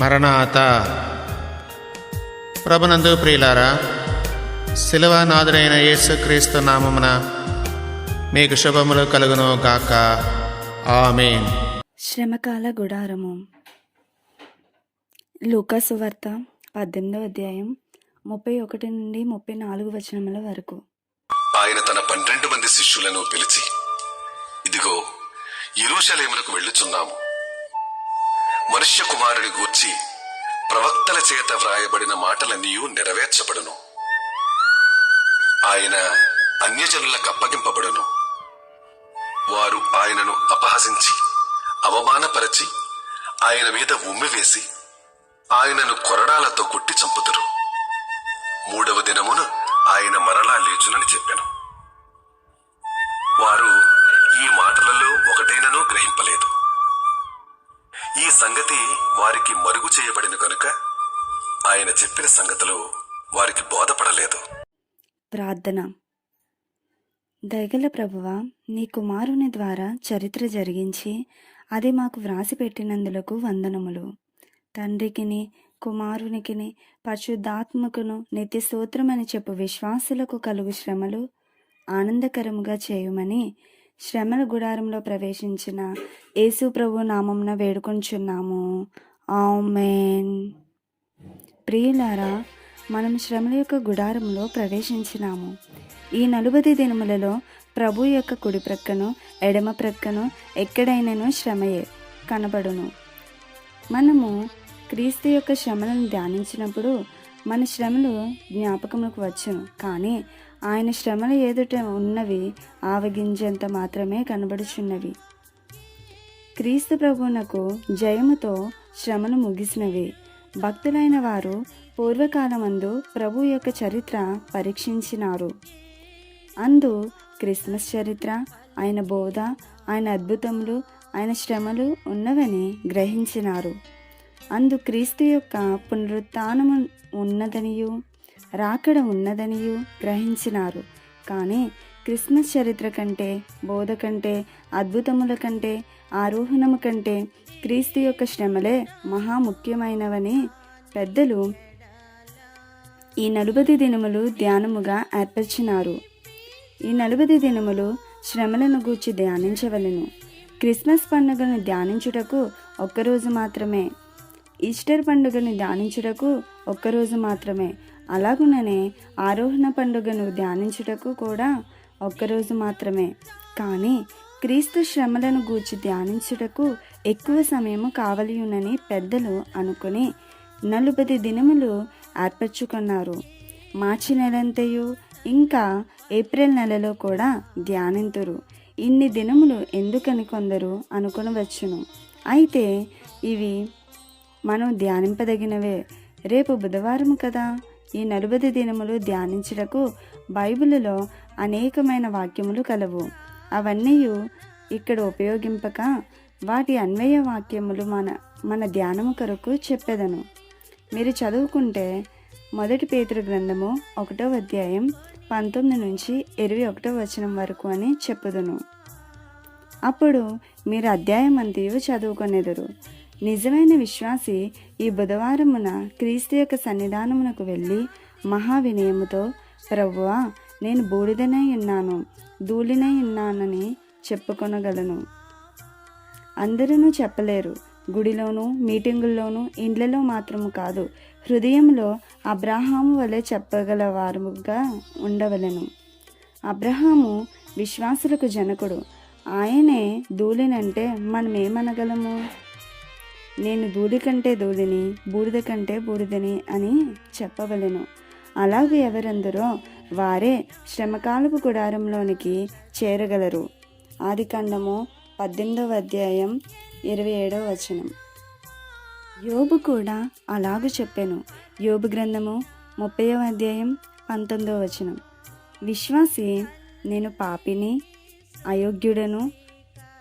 మరణాత. ప్రభునందు ప్రియులారా శిలవానాథుడైన యేసుక్రీస్తు నామమున మీకు శుభములు కలుగును గాక. ఆమెన్. శ్రమకాల గుడారము. లూకాసు వార్త పద్దెనిమిదో అధ్యాయం ముప్పై ఒకటి నుండి ముప్పై నాలుగు వచనముల వరకు. ఆయన తన పన్నెండు మంది శిష్యులను పిలిచి ఇదిగో యెరూషలేమునకు వెళ్ళుచున్నాము. మనుష్య కుమారుని గూర్చి ప్రవక్తల చేత వ్రాయబడిన మాటలన్నీ నెరవేర్చబడును. ఆయన అన్యజనులకు అప్పగింపబడును. వారు ఆయనను అపహసించి అవమానపరచి ఆయన మీద ఉమ్మివేసి ఆయనను కొరడాలతో కొట్టి చంపుతారు. మూడవ దినమున ఆయన మరలా లేచునని చెప్పాను. ఆయన చెప్పిన సంగతులు వారికి బోధపడలేదు. ప్రార్థన. దయగల ప్రభువ నీ కుమారుని ద్వారా చరిత్ర జరిగించి అది మాకు వ్రాసి పెట్టినందులకు వందనములు. తండ్రికిని కుమారునికిని పరిశుద్ధాత్మకును నిత్య సూత్రమని చెప్పు విశ్వాసులకు కలుగు శ్రమలు ఆనందకరముగా చేయుమని శ్రమల గుడారంలో ప్రవేశించిన యేసు ప్రభు నామంన వేడుకొంచున్నాము. ఆమెన్. ప్రియులారా మనం శ్రమల యొక్క గుడారంలో ప్రవేశించినాము. ఈ నలుబది దినములలో ప్రభు యొక్క కుడి ప్రక్కను ఎడమ ప్రక్కను ఎక్కడైనను శ్రమయే కనబడును. మనము క్రీస్తు యొక్క శ్రమలను ధ్యానించినప్పుడు మన శ్రమలు జ్ఞాపకములకు వచ్చును. కానీ ఆయన శ్రమల ఎదుట ఉన్నవి ఆవగింజంత మాత్రమే కనబడుచున్నవి. క్రీస్తు ప్రభువునకు జయముతో శ్రమలు ముగిసినవి. భక్తులైన వారు పూర్వకాలమందు ప్రభు యొక్క చరిత్ర పరీక్షించినారు. అందు క్రిస్మస్ చరిత్ర ఆయన బోధ ఆయన అద్భుతములు ఆయన శ్రమలు ఉన్నవని గ్రహించినారు. అందు క్రీస్తు యొక్క పునరుత్నము ఉన్నదనియు రాకడ ఉన్నదనియు గ్రహించినారు. కానీ క్రిస్మస్ చరిత్ర కంటే బోధ కంటే అద్భుతముల కంటే ఆరోహణము కంటే క్రీస్తు యొక్క శ్రమలే మహా ముఖ్యమైనవని పెద్దలు ఈ నలుబది దినములు ధ్యానముగా ఏర్పరిచినారు. ఈ నలుబది దినములు శ్రమలను గూర్చి ధ్యానించవలెను. క్రిస్మస్ పండుగను ధ్యానించుటకు ఒక్కరోజు మాత్రమే. ఈస్టర్ పండుగను ధ్యానించుటకు ఒక్కరోజు మాత్రమే. అలాగుననే ఆరోహణ పండుగను ధ్యానించుటకు కూడా ఒక్కరోజు మాత్రమే. కానీ క్రీస్తు శ్రమలను గూర్చి ధ్యానించుటకు ఎక్కువ సమయము కావలియునని పెద్దలు అనుకుని నలుబది దినములు ఏర్పరచుకున్నారు. మార్చి నెలంతయు ఇంకా ఏప్రిల్ నెలలో కూడా ధ్యానింతురు. ఇన్ని దినములు ఎందుకని కొందరు అనుకునవచ్చును అయితే ఇవి మనం ధ్యానింపదగినవే. రేపు బుధవారం కదా? ఈ నలుబది దినములు ధ్యానించుటకు బైబిలులో అనేకమైన వాక్యములు కలవు. అవన్నీ ఇక్కడ ఉపయోగింపక వాటి అన్వయ వాక్యములు మన మన ధ్యానము కొరకు చెప్పెదను. మీరు చదువుకుంటే మొదటి పేతురు గ్రంథము ఒకటో అధ్యాయం పంతొమ్మిది నుంచి ఇరవై ఒకటో వచనం వరకు అని చెప్పుదును. అప్పుడు మీరు అధ్యాయం అంతయు చదువుకొనేదురు. నిజమైన విశ్వాసి ఈ బుధవారమున క్రీస్తు యొక్క సన్నిధానమునకు వెళ్ళి మహావినయముతో ప్రభువా నేను బూడిదనై ఉన్నాను ధూళినై ఉన్నానని చెప్పుకొనగలను. అందరూ చెప్పలేరు. గుడిలోనూ మీటింగుల్లోనూ ఇండ్లలో మాత్రము కాదు. హృదయంలో అబ్రహాము వలె చెప్పగలవారుగా ఉండవలెను. అబ్రహాము విశ్వాసులకు జనకుడు. ఆయనే ధూళినంటే మనం ఏమనగలము నేను ధూళి కంటే ధూళిని బూడిద కంటే బూడిదని అని చెప్పవలెను. అలాగే ఎవరందరో వారే శ్రమకాలపు గుడారంలోనికి చేరగలరు. ఆదికాండము పద్దెనిమిదవ అధ్యాయం ఇరవై ఏడవ వచనం. యోబు కూడా అలాగూ చెప్పాను. యోబు గ్రంథము ముప్పైవ అధ్యాయం పంతొమ్మిదవ వచనం. విశ్వాసి నేను పాపిని అయోగ్యుడను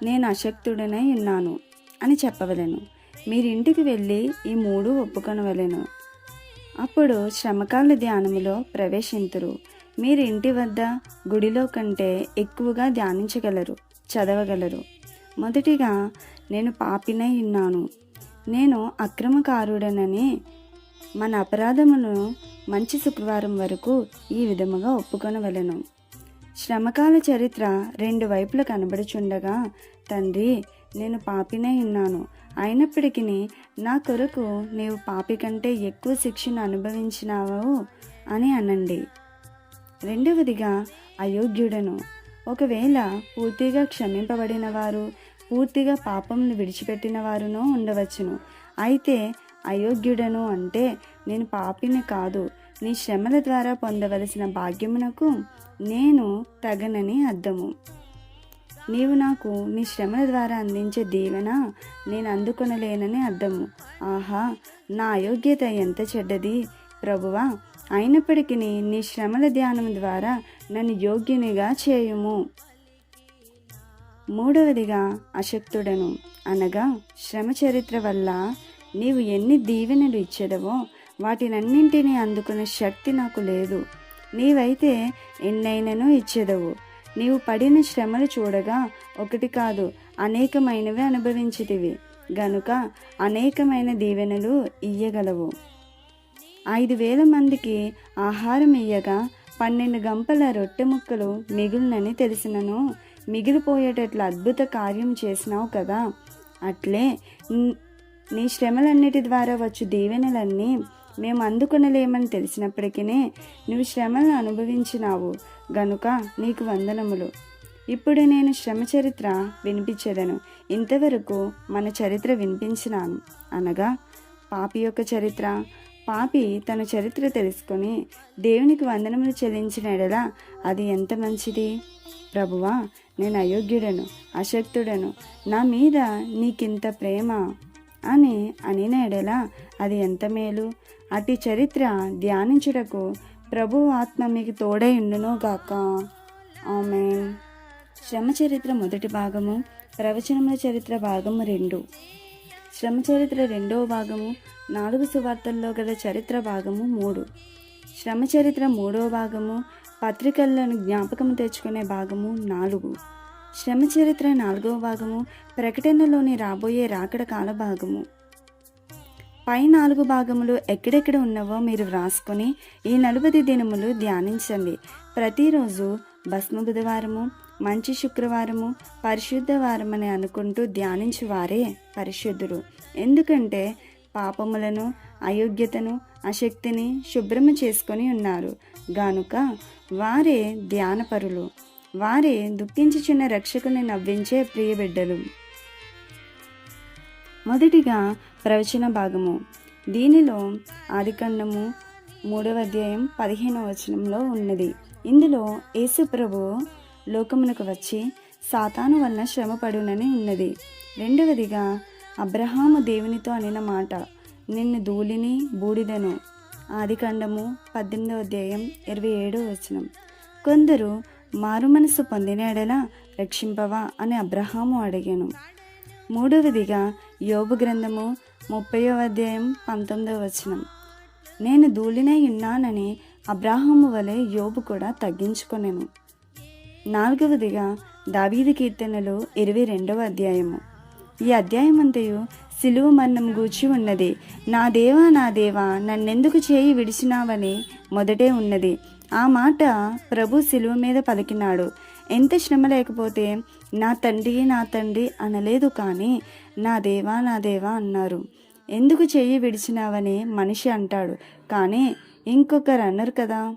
నేను అశక్తుడనై ఉన్నాను అని చెప్పవలను. మీరింటికి వెళ్ళి ఈ మూడు ఒప్పుకొనవలెను అప్పుడు శ్రమకాల ధ్యానములో ప్రవేశింతురు. మీరు ఇంటి వద్ద గుడిలో కంటే ఎక్కువగా ధ్యానించగలరు చదవగలరు. మొదటిగా నేను పాపినై ఉన్నాను. నేను అక్రమకారుడనని మన అపరాధమును మంచి శుక్రవారం వరకు ఈ విధముగా ఒప్పుకొనవలెను శ్రమకాల చరిత్ర రెండు వైపులా కనబడుచుండగా తండ్రి నేను పాపినై ఉన్నాను. అయినప్పటికీ నా కొరకు నీవు పాపి కంటే ఎక్కువ శిక్షను అనుభవించినావు అని అనండి. రెండవదిగా అయోగ్యుడను. ఒకవేళ పూర్తిగా క్షమింపబడిన వారు పూర్తిగా పాపంను విడిచిపెట్టిన వారునో ఉండవచ్చును. అయితే అయోగ్యుడను అంటే నేను పాపిని కాదు నీ శ్రమల ద్వారా పొందవలసిన భాగ్యమునకు నేను తగనని అర్థము. నీవు నాకు నీ శ్రమల ద్వారా అందించే దీవెన నేను అందుకొనలేనని అర్థము. ఆహా నా అయోగ్యత ఎంత చెడ్డది. ప్రభువా అయినప్పటికీ నీ శ్రమల ధ్యానం ద్వారా నన్ను యోగ్యునిగా చేయుము. మూడవదిగా అశక్తుడను. అనగా శ్రమ చరిత్ర వల్ల నీవు ఎన్ని దీవెనలు ఇచ్చేదవో వాటినన్నింటినీ అందుకునే శక్తి నాకు లేదు. నీవైతే ఎన్నైనను ఇచ్చేదవు. నీవు పడిన శ్రమలు చూడగా ఒకటి కాదు అనేకమైనవి అనుభవించితివి. గనుక అనేకమైన దీవెనలు ఇయ్యగలవు. ఐదు వేల మందికి ఆహారం ఇయ్యగా పన్నెండు గంపల రొట్టె ముక్కలు మిగులునని తెలిసినను మిగిలిపోయేటట్లు అద్భుత కార్యం చేసినావు కదా. అట్లే నీ శ్రమలన్నిటి ద్వారా వచ్చు దీవెనలన్నీ మేము అందుకొనలేమని తెలిసినప్పటికీ నువ్వు శ్రమను అనుభవించినావు. గనుక నీకు వందనములు. ఇప్పుడు నేను శ్రమ చరిత్ర వినిపించేదను. ఇంతవరకు మన చరిత్ర వినిపించినాను. అనగా పాపి యొక్క చరిత్ర. పాపి తన చరిత్ర తెలుసుకొని దేవునికి వందనములు చెల్లించిన ఎడల అది ఎంత మంచిది? ప్రభువా నేను అయోగ్యుడను అశక్తుడను. నా మీద నీకింత ప్రేమ అని అనిన ఎడల అది ఎంత మేలు? అతి చరిత్ర ధ్యానించుటకు ప్రభు ఆత్మ మీకు తోడై ఉండునుగాక ఆమె శ్రమ చరిత్ర మొదటి భాగము ప్రవచనముల చరిత్ర భాగము రెండు. శ్రమ చరిత్ర రెండవ భాగము నాలుగు సువార్తల్లో గల చరిత్ర భాగము మూడు. శ్రమ చరిత్ర మూడవ భాగము పత్రికల్లోని జ్ఞాపకం తెచ్చుకునే భాగము నాలుగు. శ్రమ చరిత్ర నాలుగవ భాగము ప్రకటనలోని రాబోయే రాకడ కాల భాగము పై నాలుగు భాగములు ఎక్కడెక్కడ ఉన్నవో మీరు వ్రాసుకొని ఈ నలభై దినములు ధ్యానించండి. ప్రతిరోజు భస్మ బుధవారము మంచి శుక్రవారము పరిశుద్ధవారమని అనుకుంటూ ధ్యానించు వారే పరిశుద్ధులు ఎందుకంటే పాపములను అయోగ్యతను అశక్తిని శుభ్రము చేసుకొని ఉన్నారు. గానుక వారే ధ్యానపరులు. వారే దుఃఖించుచున్న రక్షకుని నవ్వించే ప్రియబిడ్డలు. మొదటిగా ప్రవచన భాగము. దీనిలో ఆదికాండము మూడవ అధ్యాయం పదిహేనవ వచనంలో ఉన్నది. ఇందులో యేసు ప్రభు లోకమునకు వచ్చి సాతాను వలన శ్రమపడునని ఉన్నది. రెండవదిగా అబ్రహాము దేవునితో అనిన మాట నిన్ను ధూళిని బూడిదను. ఆదికాండము పద్దెనిమిదవ అధ్యాయం ఇరవై ఏడవ వచనం. కొందరు మారు మనసు పొందిన ఎడల రక్షింపవా అని అబ్రహాము అడిగాను. మూడవదిగా యోబు గ్రంథము ముప్పయో అధ్యాయం పంతొమ్మిదవ వచనం. నేను ధూళినై ఉన్నానని అబ్రాహాము వలె యోబు కూడా తగ్గించుకొనెను. నాలుగవదిగా దావీదు కీర్తనలు ఇరవై రెండవ అధ్యాయము. ఈ అధ్యాయం అంతయు సిలువ మరణం గూచి ఉన్నది. నా దేవా నా దేవా నన్నెందుకు చేయి విడిచినావని మొదటే ఉన్నది. ఆ మాట ప్రభు సిలువ మీద పలికినాడు. ఎంత శ్రమ లేకపోతే నా తండ్రి నా తండ్రి అనలేదు కానీ నా దేవా నా దేవా అన్నారు. ఎందుకు చెయ్యి విడిచినావని మనిషి అంటాడు కానీ ఇంకొకరు అన్నారు కదా.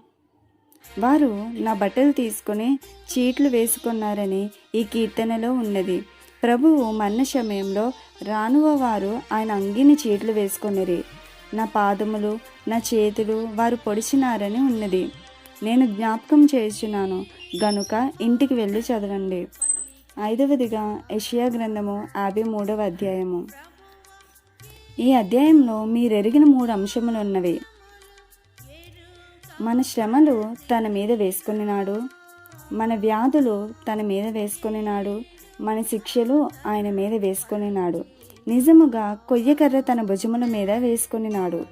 వారు నా బట్టలు తీసుకొని చీట్లు వేసుకున్నారని ఈ కీర్తనలో ఉన్నది. ప్రభువు మన్న సమయంలో రానువ వారు ఆయన అంగిని చీట్లు వేసుకొనిరి. నా పాదములు నా చేతులు వారు పొడిచినారని ఉన్నది. నేను జ్ఞాపకం చేస్తున్నాను గనుక ఇంటికి వెళ్ళి చదవండి. ఐదవదిగా యెషయా గ్రంథము యాభై మూడవ అధ్యాయము. ఈ అధ్యాయంలో మీరెరిగిన మూడు అంశములు ఉన్నవి. మన శ్రమలు తన మీద వేసుకునినాడు. మన వ్యాధులు తన మీద వేసుకొనినాడు. మన శిక్షలు ఆయన మీద వేసుకొనినాడు. నిజముగా కొయ్యకర్ర తన భుజముల మీద వేసుకొనినాడు.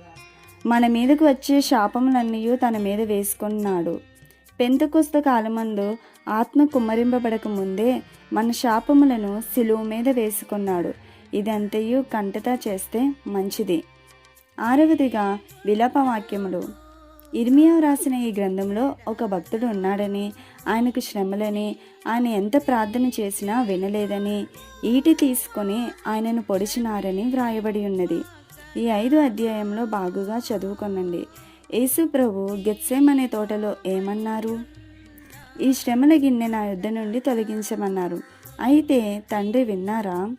మన మీదకు వచ్చే శాపములన్నీ తన మీద వేసుకున్నాడు. పెంతకొస్త కాలమందు ఆత్మ కుమ్మరింపబడక ముందే మన శాపములను సిలువ మీద వేసుకున్నాడు. ఇదంతయు కంటతా చేస్తే మంచిది. ఆరవదిగా విలాపవాక్యములు ఇర్మియా రాసిన ఈ గ్రంథంలో ఒక భక్తుడు ఉన్నాడని ఆయనకు శ్రమలని ఆయన ఎంత ప్రార్థన చేసినా వినలేదని ఈటి తీసుకొని ఆయనను పొడిచినారని వ్రాయబడి ఉన్నది. ఈ ఐదు అధ్యాయంలో బాగుగా చదువుకొనండి. యేసు ప్రభు గెత్సేమ్ అనే తోటలో ఏమన్నారు? ఈ శ్రమల గిన్నె నా యుద్ధ నుండి తొలగించమన్నారు. అయితే తండ్రి విన్నారా?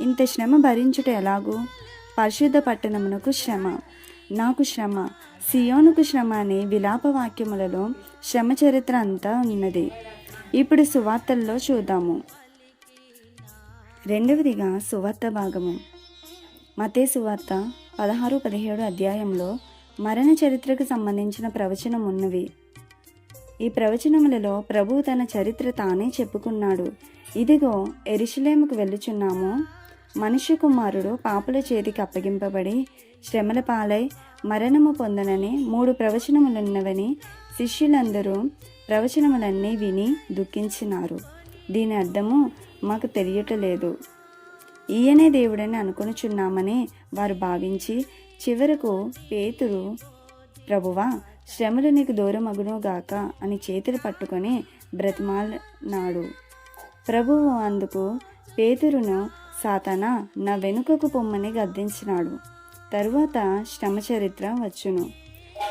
ఇంత శ్రమ భరించుట ఎలాగూ? పరిశుద్ధ పట్టణమునకు శ్రమ. నాకు శ్రమ. సియోనుకు శ్రమ అనే విలాప వాక్యములలో శ్రమ చరిత్ర అంతా ఉన్నది. ఇప్పుడు సువార్తల్లో చూద్దాము. రెండవదిగా సువార్త భాగము. మతేసు సువార్త పదహారు పదిహేడు అధ్యాయంలో మరణ చరిత్రకు సంబంధించిన ప్రవచనం ఉన్నవి. ఈ ప్రవచనములలో ప్రభు తన చరిత్ర తానే చెప్పుకున్నాడు. ఇదిగో ఎరుషులేముకు వెళ్ళుచున్నాము. మనుష్య కుమారుడు పాపుల చేతికి అప్పగింపబడి శ్రమల పాలై మరణము పొందనని మూడు ప్రవచనములున్నవని శిష్యులందరూ ప్రవచనములన్నీ విని దుఃఖించినారు. దీని అర్థము మాకు తెలియటలేదు. ఈయనే దేవుడని అనుకొనుచున్నామని వారు భావించి చివరకు పేతురు ప్రభువా శ్రమలు నీకు దూరమగునుగాక అని చేతులు పట్టుకొని బ్రతిమాలనాడు. ప్రభువు అందుకు పేతురును సాతన నా వెనుకకు పొమ్మని గద్దించినాడు. తరువాత శ్రమ చరిత్ర వచ్చును.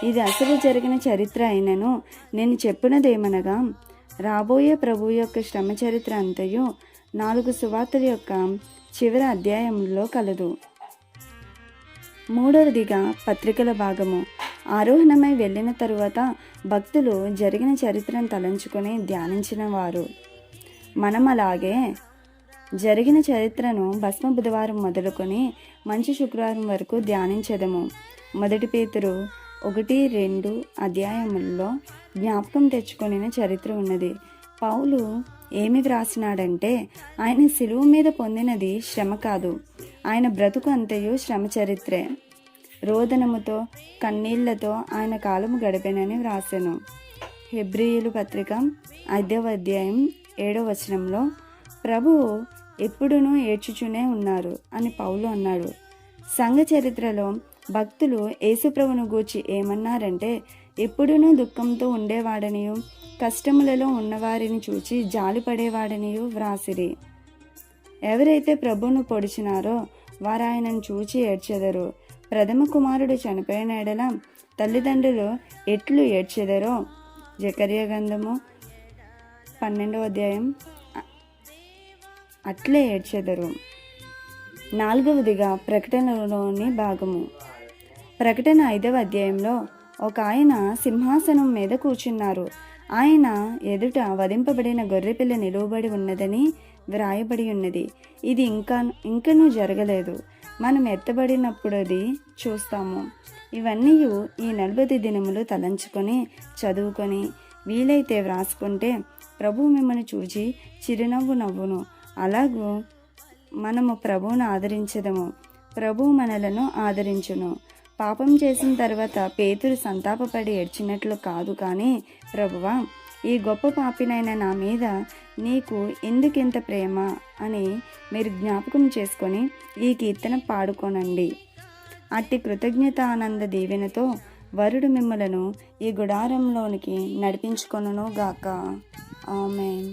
ఇది అసలు జరిగిన చరిత్ర అయినను నేను చెప్పినదేమనగా రాబోయే ప్రభు యొక్క శ్రమ చరిత్ర అంతయు నాలుగు సువార్తల యొక్క చివరి అధ్యాయంలో కలదు. మూడవదిగా పత్రికల భాగము. ఆరోహణమై వెళ్ళిన తరువాత భక్తులు జరిగిన చరిత్రను తలంచుకొని ధ్యానించిన వారు. మనం అలాగే జరిగిన చరిత్రను భస్మ బుధవారం మొదలుకొని మంచి శుక్రవారం వరకు ధ్యానించదము. మొదటి పేతురు ఒకటి రెండు అధ్యాయముల్లో జ్ఞాపకం తెచ్చుకొనిన చరిత్ర ఉన్నది. పౌలు ఏమి వ్రాసినాడంటే ఆయన శిలువ మీద పొందినది శ్రమ కాదు ఆయన బ్రతుకు అంతయు శ్రమ చరిత్రే. రోదనముతో కన్నీళ్ళతో ఆయన కాలము గడిపెనని వ్రాసాను. హెబ్రియులు పత్రిక ఐదవ అధ్యాయం ఏడవ వచనంలో ప్రభువు ఎప్పుడునూ ఏడ్చుచునే ఉన్నారు అని పౌలు అన్నాడు. సంఘ చరిత్రలో భక్తులు యేసుప్రభును గూర్చి ఏమన్నారంటే ఎప్పుడునూ దుఃఖంతో ఉండేవాడనియు కష్టములలో ఉన్నవారిని చూచి జాలిపడేవాడనియు వ్రాసిరి. ఎవరైతే ప్రభువును పొడిచినారో వారు ఆయనను చూచి ఏడ్చెదరు. ప్రథమ కుమారుడు చనిపోయిన ఎడల తల్లిదండ్రులు ఎట్లు ఏడ్చెదరో? జకర్య గంధము పన్నెండవ అధ్యాయం అట్లే ఏడ్చెదరు. నాలుగవదిగా ప్రకటనలోని భాగము. ప్రకటన ఐదవ అధ్యాయంలో ఒక ఆయన సింహాసనం మీద కూర్చున్నారు. ఆయన ఎదుట వధింపబడిన గొర్రెపిల్ల నిలువబడి ఉన్నదని వ్రాయబడి ఉన్నది. ఇది ఇంకా ఇంకనూ జరగలేదు. మనం ఎత్తబడినప్పుడు అది చూస్తాము. ఇవన్నీ ఈ నలభై దినములు తలంచుకొని చదువుకొని వీలైతే వ్రాసుకుంటే ప్రభు మిమ్మల్ని చూచి చిరునవ్వు నవ్వును. అలాగూ మనము ప్రభువును ఆదరించదము. ప్రభు మనలను ఆదరించును. పాపం చేసిన తర్వాత పేతురు సంతాపపడి ఏడ్చినట్లు కాదు కానీ ప్రభువా ఈ గొప్ప పాపినైన నా మీద నీకు ఎందుకింత ప్రేమ అని మీరు జ్ఞాపకం చేసుకొని ఈ కీర్తన పాడుకోనండి. అట్టి కృతజ్ఞత ఆనంద దీవెనతో వరుడు మిమ్మలను ఈ గుడారంలోనికి నడిపించుకొనును గాక ఆమెన్.